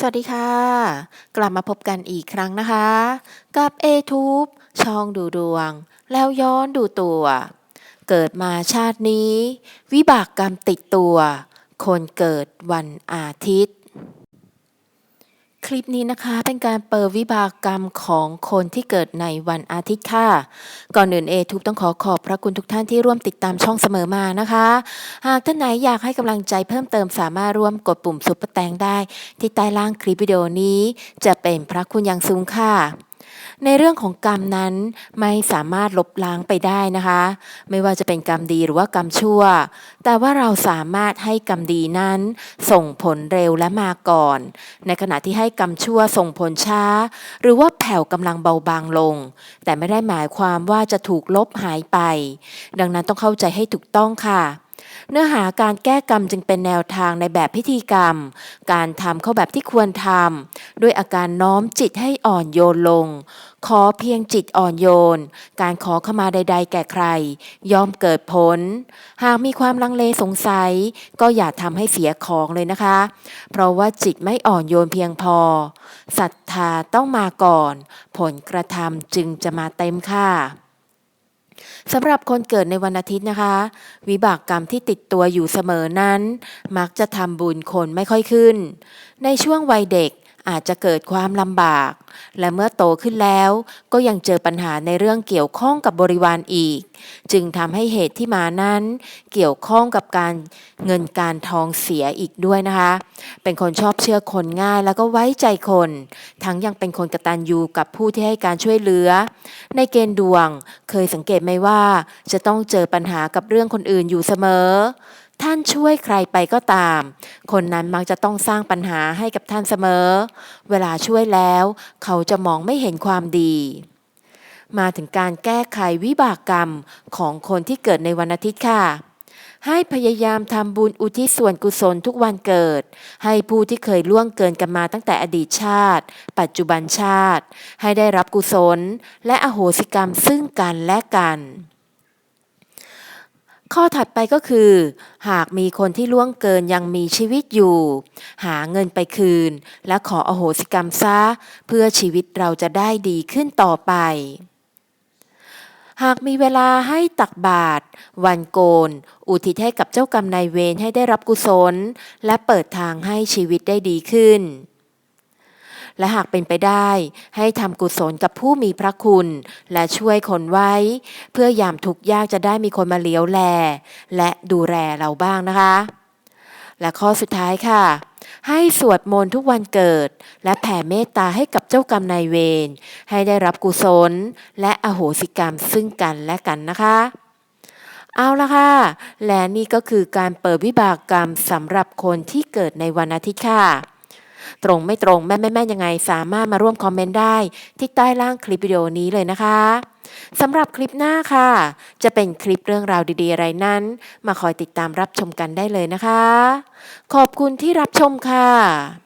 สวัสดีค่ะ กลับมาพบกันอีกครั้งนะคะ กับ A-Tube ช่องดูดวง แล้วย้อนดูตัว เกิดมาชาตินี้ วิบากกรรมติดตัว คนเกิดวันอาทิตย์ คลิปนี้นะคะเป็นการเปิดวิบากกรรมของคนที่เกิดในวันอาทิตย์ค่ะ ก่อนอื่นเอทูบต้องขอขอบพระคุณทุกท่านที่ร่วมติดตามช่องเสมอมานะคะ หากท่านไหนอยากให้กำลังใจเพิ่มเติมสามารถร่วมกดปุ่มซุปเปอร์แตงได้ ที่ใต้ล่างคลิปวิดีโอนี้ จะเป็นพระคุณอย่างสูงค่ะ ในเรื่องของกรรมนั้นไม่สามารถลบล้างไปได้นะคะ ไม่ว่าจะเป็นกรรมดีหรือว่ากรรมชั่ว แต่ว่าเราสามารถให้กรรมดีนั้น ส่งผลเร็วและมาก่อน ในขณะที่ให้กรรมชั่วส่งผลช้า หรือว่าแผ่วกำลังเบาบางลง แต่ไม่ได้หมายความว่าจะถูกลบหายไป ดังนั้นต้องเข้าใจให้ถูกต้องค่ะ เนื้อหาการแก้กรรมจึงเป็นแนวทางในแบบพิธีกรรม การทำเข้าแบบที่ควรทำด้วยอาการน้อมจิตให้อ่อนโยนลง ขอเพียงจิตอ่อนโยน การขอขมาใด ๆ แก่ใครย่อมเกิดผล หากมีความลังเลสงสัย ก็อย่าทำให้เสียของเลยนะคะ เพราะว่าจิตไม่อ่อนโยนเพียงพอศรัทธาต้องมาก่อน ผลกระทำจึงจะมาเต็มค่ะ สำหรับคนเกิดในวันอาทิตย์นะคะ วิบากกรรมที่ติดตัวอยู่เสมอนั้น มักจะทำบุญคนไม่ค่อยขึ้น ในช่วงวัยเด็ก อาจจะเกิดความลำบาก และเมื่อโตขึ้นแล้ว ก็ยังเจอปัญหาในเรื่องเกี่ยวข้องกับบริวารอีก จึงทำให้เหตุที่มานั้น เกี่ยวข้องกับการเงินการทองเสียอีกด้วยนะคะ เป็นคนชอบเชื่อคนง่ายแล้วก็ไว้ใจคน ทั้งยังเป็นคนกระตัญญูกับผู้ที่ให้การช่วยเหลือ ในเกณฑ์ดวงเคยสังเกตไหมว่า จะต้องเจอปัญหากับเรื่องคนอื่นอยู่เสมอ ท่านช่วยใครไปก็ตาม คนนั้นมักจะต้องสร้างปัญหาให้กับท่านเสมอ เวลาช่วยแล้ว เขาจะมองไม่เห็นความดี มาถึงการแก้ไขวิบากกรรมของคนที่เกิดในวันอาทิตย์ค่ะ ให้พยายามทำบุญอุทิศส่วนกุศลทุกวันเกิด ให้ผู้ที่เคยล่วงเกินกันมาตั้งแต่อดีตชาติ ปัจจุบันชาติ ให้ได้รับกุศล และอโหสิกรรมซึ่งกันและกัน ข้อถัดไปก็คือ หากมีคนที่ล่วงเกินยังมีชีวิตอยู่ หาเงินไปคืน และขออโหสิกรรมซะ เพื่อชีวิตเราจะได้ดีขึ้นต่อไป หากมีเวลาให้ตักบาตรวันโกน อุทิศให้กับเจ้ากรรมนายเวรให้ได้รับกุศล และเปิดทางให้ชีวิตได้ดีขึ้น และหากเป็นไปได้ ให้ทำกุศลกับผู้มีพระคุณ และช่วยคนไว้ เพื่อยามทุกข์ยากจะได้มีคนมาเลี้ยวแล และดูแลเราบ้างนะคะ และข้อสุดท้ายค่ะให้สวดมนต์ทุกวันเกิด และแผ่เมตตาให้กับเจ้ากรรมนายเวรให้ได้รับกุศล และอโหสิกรรมซึ่งกันและกันนะคะ เอาละค่ะ และนี่ก็คือการเปิดวิบากกรรมสำหรับคนที่เกิดในวันอาทิตย์ค่ะ ตรงไม่ตรงแม่แม่แม่ยังไง สามารถมาร่วมคอมเมนต์ได้ที่ใต้ล่างคลิปวิดีโอนี้เลยนะคะสำหรับคลิปหน้าค่ะ จะเป็นคลิปเรื่องราวดีๆ อะไรนั้น มาคอยติดตามรับชมกันได้เลยนะคะ ขอบคุณที่รับชมค่ะ